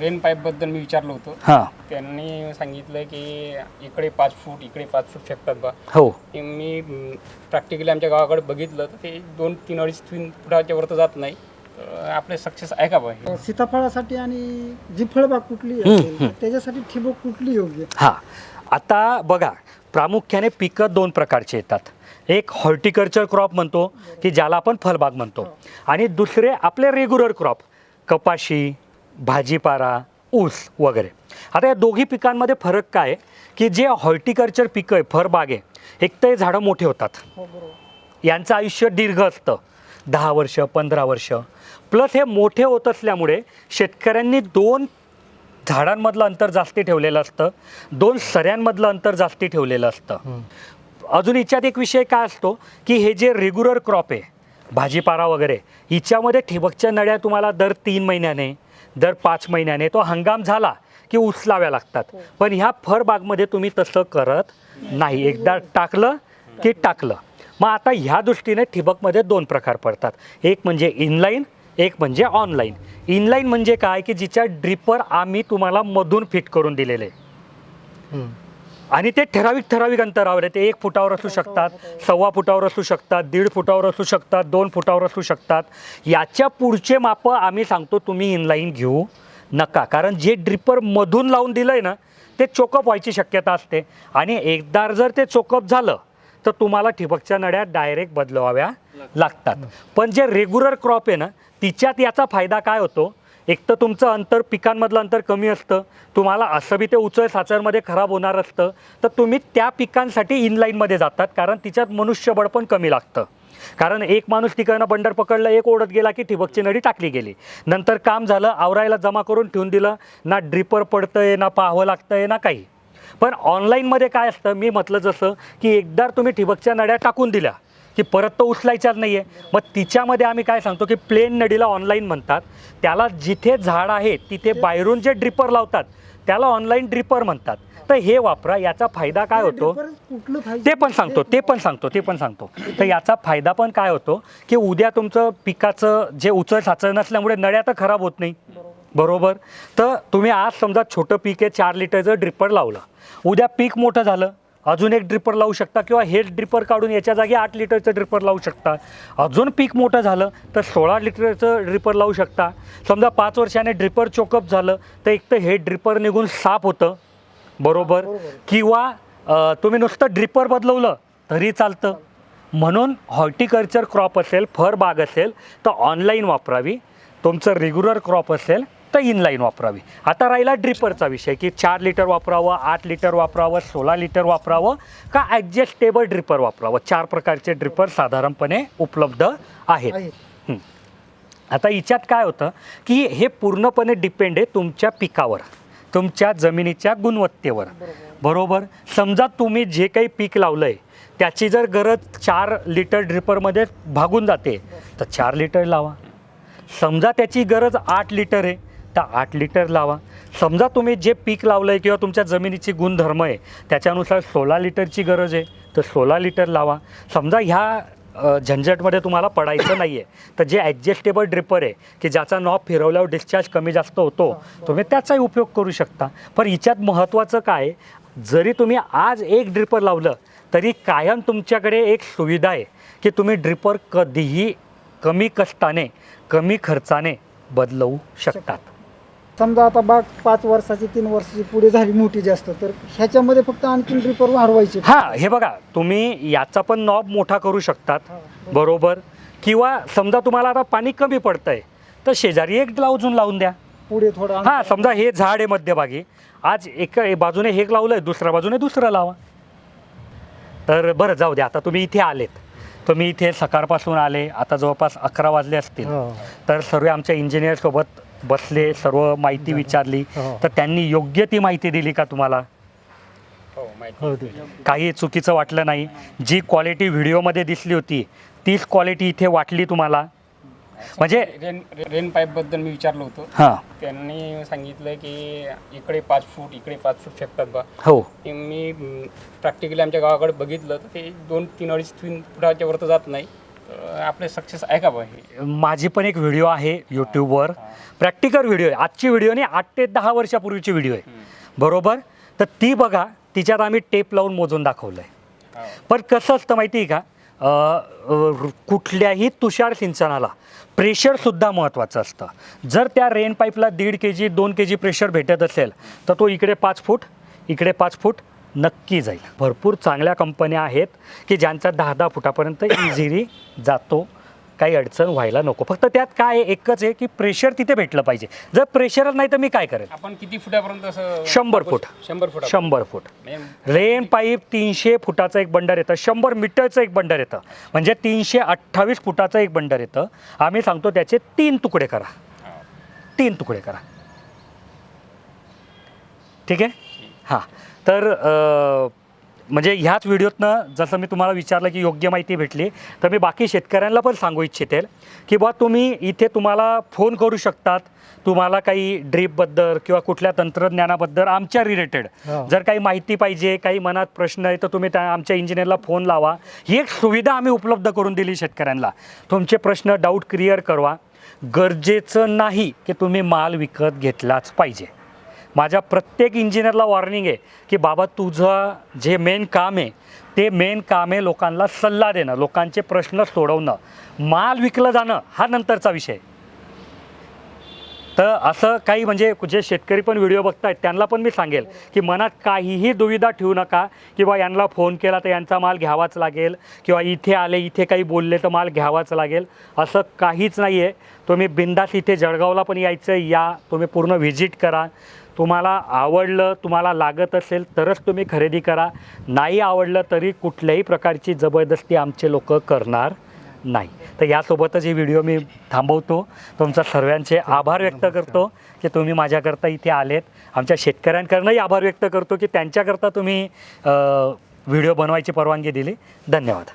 Rain पाईपबद्दल मी विचारलं होतं. हां. त्यांनी सांगितलं की इकडे पाच फूट इकडे पाच फूट फेकतात बा. हो. ते मी प्रॅक्टिकली आमच्या गावाकडे बघितलं तर ते दोन तीन अडीच तीन फुटाच्या वर तर जात नाही. तर आपले सक्सेस आहे का बा हे? सीताफळासाठी आणि जी फळबाग कुठली असेल, तर त्याच्यासाठी ठिबक कुठली योग्य? हां. आता बघा प्रामुख्याने पिकं दोन प्रकारचे येतात. एक हॉर्टिकल्चर क्रॉप म्हणतो की ज्याला आपण फळबाग म्हणतो. आणि दुसरे आपले रेग्युलर क्रॉप कपाशी भाजीपाला ऊस वगैरे. आता या दोघी पिकांमध्ये फरक काय की जे हॉर्टिकल्चर पिकं आहे फळबाग आहे एक तर हे झाडं मोठे होतात. हो यांचं आयुष्य दीर्घ असतं. दहा वर्ष पंधरा वर्ष. प्लस हे मोठे होत असल्यामुळे शेतकऱ्यांनी दोन झाडांमधलं अंतर जास्ती ठेवलेलं असतं. दोन सऱ्यांमधलं अंतर जास्ती ठेवलेलं असतं. अजून हिच्यात एक विषय काय असतो? की हे जे रेग्युलर क्रॉप आहे भाजीपाला वगैरे हिच्यामध्ये ठिबकच्या नळ्या तुम्हाला दर तीन महिन्याने दर पाच महिन्याने तो हंगाम झाला की उचलाव्या लागतात. पण ह्या फळबागमध्ये तुम्ही तसं करत नाही. एकदा टाकलं की टाकलं. मग आता ह्या दृष्टीने ठिबकमध्ये दोन प्रकार पडतात. एक म्हणजे इनलाईन एक म्हणजे ऑनलाईन इनलाईन म्हणजे काय? की जिच्या ड्रिपर आम्ही तुम्हाला मधून फिट करून दिलेले. आणि ते ठराविक ठराविक अंतरावर आहे. ते एक फुटावर असू शकतात सव्वा फुटावर असू शकतात दीड फुटावर असू शकतात दोन फुटावर असू शकतात. याच्या पुढचे मापं आम्ही सांगतो तुम्ही इनलाईन घेऊ नका. कारण जे ड्रिपर मधून लावून दिलं आहे ना ते चोकअप व्हायची शक्यता असते. आणि एकदा जर ते चोकअप झालं तर तुम्हाला ठिबकच्या नड्या डायरेक्ट बदलवाव्या लागतात. पण जे रेग्युलर क्रॉप आहे ना तिच्यात याचा फायदा काय होतो? एक तर तुमचं अंतर पिकांमधलं अंतर कमी असतं. तुम्हाला असं बी ते उचल साचरमध्ये खराब होणार असतं. तर तुम्ही त्या पिकांसाठी इनलाईनमध्ये जातात कारण तिच्यात मनुष्यबळ पण कमी लागतं. कारण एक माणूस तिकडनं बंडर पकडलं एक ओढत गेला की ठिबकची नळी टाकली गेली. नंतर काम झालं आवरायला जमा करून ठेवून दिलं ना ड्रिपर पडतंय ना पाहावं लागतंय ना काही. पण ऑनलाईनमध्ये काय असतं मी म्हटलं जसं की एकदा तुम्ही ठिबकच्या नड्या टाकून दिल्या की परत तो उचलायच्याच नाही आहे मग तिच्यामध्ये आम्ही काय सांगतो की प्लेन नडीला ऑनलाईन म्हणतात. त्याला जिथे झाड आहे तिथे बाहेरून जे ड्रिपर लावतात त्याला ऑनलाईन ड्रिपर म्हणतात. तर हे वापरा याचा फायदा काय होतो? ते पण सांगतो ते पण सांगतो ते पण सांगतो. तर याचा फायदा पण काय होतो की उद्या तुमचं पिकाचं जे उचल साचळ नसल्यामुळे नळ्या तर खराब होत नाही. बरोबर? तर तुम्ही आज समजा छोटं पीक आहे चार लिटरचं ड्रिपर लावलं. उद्या पीक मोठं झालं. अजून एक ड्रिपर लावू शकता किंवा हे ड्रिपर काढून याच्या जागी आठ लिटरचं ड्रिपर लावू शकता. अजून पीक मोठं झालं तर सोळा लिटरचं ड्रिपर लावू शकता. समजा पाच वर्षाने ड्रिपर चोकअप झालं तर एक तर हे ड्रिपर निघून साफ होतं बरोबर? किंवा तुम्ही नुसतं ड्रिपर बदलवलं तरी चालतं. म्हणून हॉर्टिकल्चर क्रॉप असेल फर बाग असेल तर ऑनलाईन वापरावी. तुमचं रेग्युलर क्रॉप असेल तर इनलाईन वापरावी. आता राहिला ड्रिपरचा विषय की चार लिटर वापरावं आठ लिटर वापरावं सोळा लिटर वापरावं का ॲडजस्टेबल ड्रिपर वापरावं? चार प्रकारचे ड्रिपर साधारणपणे उपलब्ध आहेत. आहे हं. आता हिच्यात काय होतं की हे पूर्णपणे डिपेंड आहे तुमच्या पिकावर तुमच्या जमिनीच्या गुणवत्तेवर. बरोबर? समजा तुम्ही जे काही पीक लावलं आहे त्याची जर गरज चार लिटर ड्रिपरमध्ये भागून जाते तर चार लिटर लावा. समजा त्याची गरज आठ लिटर आहे तर आठ लिटर लावा. समजा तुम्ही जे पीक लावलं आहे किंवा तुमच्या जमिनीची गुणधर्म आहे त्याच्यानुसार सोळा लिटरची गरज आहे तर सोळा लिटर लावा. समजा ह्या झंझटमध्ये तुम्हाला पडायचं नाही आहे तर जे ॲडजस्टेबल ड्रिपर आहे की ज्याचा नॉब फिरवल्यावर डिस्चार्ज कमी जास्त होतो तुम्ही त्याचाही उपयोग करू शकता. पण हिच्यात महत्त्वाचं काय जरी तुम्ही आज एक ड्रिपर लावलं तरी कायम तुमच्याकडे एक सुविधा आहे की तुम्ही ड्रिपर कधीही कमी कष्टाने कमी खर्चाने बदलवू शकतात. समजा आता बाग पाच वर्षाची तीन वर्षाची पुढे झाली मोठी जास्त तर ह्याच्यामध्ये फक्त आणखीन ड्रिपर वाढवायचे. हां हे बघा तुम्ही याचा पण नॉब मोठा करू शकतात बरोबर. किंवा समजा तुम्हाला आता पाणी कमी पडतंय तर शेजारी एक लावून लावून द्या. पुढे थोडं हां समजा हे झाड आहे मध्यभागी आज एका बाजूने हे लावलंय दुसऱ्या बाजूने दुसरं लावा. तर बरं जाऊ द्या आता तुम्ही इथे आलेत. तुम्ही इथे सकाळपासून आले आता जवळपास अकरा वाजले असतील. हो. तर सर्व आमच्या इंजिनियर सोबत बसले सर्व माहिती विचारली. हो. तर त्यांनी योग्य ती माहिती दिली का तुम्हाला? हो माहिती. हो ते. काही चुकीचं वाटलं नाही. जी क्वालिटी व्हिडिओमध्ये दिसली होती तीच क्वालिटी इथे वाटली तुम्हाला? म्हणजे रेन रेन पाईपबद्दल मी विचारलं होतं. हां. त्यांनी सांगितलं की इकडे पाच फूट इकडे पाच फूट फेकतात बा. हो. ते मी प्रॅक्टिकली आमच्या गावाकडे बघितलं तर ते दोन तीन अडीच तीन फुटाच्या वर तर जात नाही. आपले सक्सेस आहे का बा हे माझी पण एक व्हिडिओ आहे यूट्यूबवर प्रॅक्टिकल व्हिडिओ आहे. आजची व्हिडिओ नाही आठ ते दहा वर्षापूर्वीची व्हिडिओ आहे. बरोबर? तर ती बघा तिच्यात आम्ही टेप लावून मोजून दाखवलं आहे. पण कसं असतं माहिती आहे का? अ, अ, कुठल्याही तुषार सिंचनाला प्रेशरसुद्धा महत्त्वाचं असतं. जर त्या रेन पाईपला दीड के जी दोन के जी प्रेशर भेटत असेल तर तो इकडे पाच फूट इकडे पाच फूट नक्की जाईल. भरपूर चांगल्या कंपन्या आहेत की ज्यांचा दहा दहा फुटापर्यंत इझिली जातो. काही अडचण व्हायला नको. फक्त त्यात काय एकच आहे की प्रेशर तिथे भेटलं पाहिजे. जर प्रेशरच नाही तर मी काय करेल? आपण किती फुटापर्यंत असं शंभर फूट. शंभर फुट शंभर फूट. रेन पाईप तीनशे फुटाचं एक बंडर येतं. शंभर मीटरचं एक बंडर येतं. म्हणजे तीनशे अठ्ठावीस फुटाचं एक बंडर येतं. आम्ही सांगतो त्याचे तीन तुकडे करा. तीन तुकडे करा. ठीक आहे? हां. तर म्हणजे ह्याच व्हिडिओतनं जसं मी तुम्हाला विचारलं की योग्य माहिती भेटली तर मी बाकी शेतकऱ्यांना पण सांगू इच्छितेल की बा तुम्ही इथे तुम्हाला फोन करू शकतात. तुम्हाला काही ड्रीपबद्दल किंवा कुठल्या तंत्रज्ञानाबद्दल आमच्या रिलेटेड. जर काही माहिती पाहिजे काही मनात प्रश्न आहे तर तुम्ही त्या आमच्या इंजिनियरला फोन लावा. ही एक सुविधा आम्ही उपलब्ध करून दिली शेतकऱ्यांना. तुमचे प्रश्न डाऊट क्लिअर करवा. गरजेचं नाही की तुम्ही माल विकत घेतलाच पाहिजे. माझ्या प्रत्येक इंजिनियरला वॉर्निंग आहे की बाबा तुझं जे मेन काम आहे ते मेन काम आहे लोकांना सल्ला देणं लोकांचे प्रश्न सोडवणं माल विकलं जाणं हा नंतरचा विषय आहे. तर असं काही म्हणजे जे शेतकरी पण व्हिडिओ बघतायत त्यांना पण मी सांगेल की मनात काहीही दुविधा ठेवू नका की बा यांना फोन केला तर यांचा माल घ्यावाच लागेल किंवा इथे आले इथे काही बोलले तर माल घ्यावाच लागेल असं काहीच नाही आहे तुम्ही बिंदास इथे जळगावला पण यायचं या तुम्ही पूर्ण व्हिजिट करा. तुम्हाला आवडलं तुम्हाला लागत असेल तरच तुम्ही खरेदी करा. नाही आवडलं तरी कुठल्याही प्रकारची जबरदस्ती आमचे लोक करणार नाही. तर यासोबतच ही व्हिडिओ मी थांबवतो. तुमचा सर्वांचे आभार व्यक्त करतो की तुम्ही माझ्याकरता इथे आलेत. आमच्या शेतकऱ्यांकडनंही आभार व्यक्त करतो की त्यांच्याकरता तुम्ही व्हिडिओ बनवायची परवानगी दिली. धन्यवाद.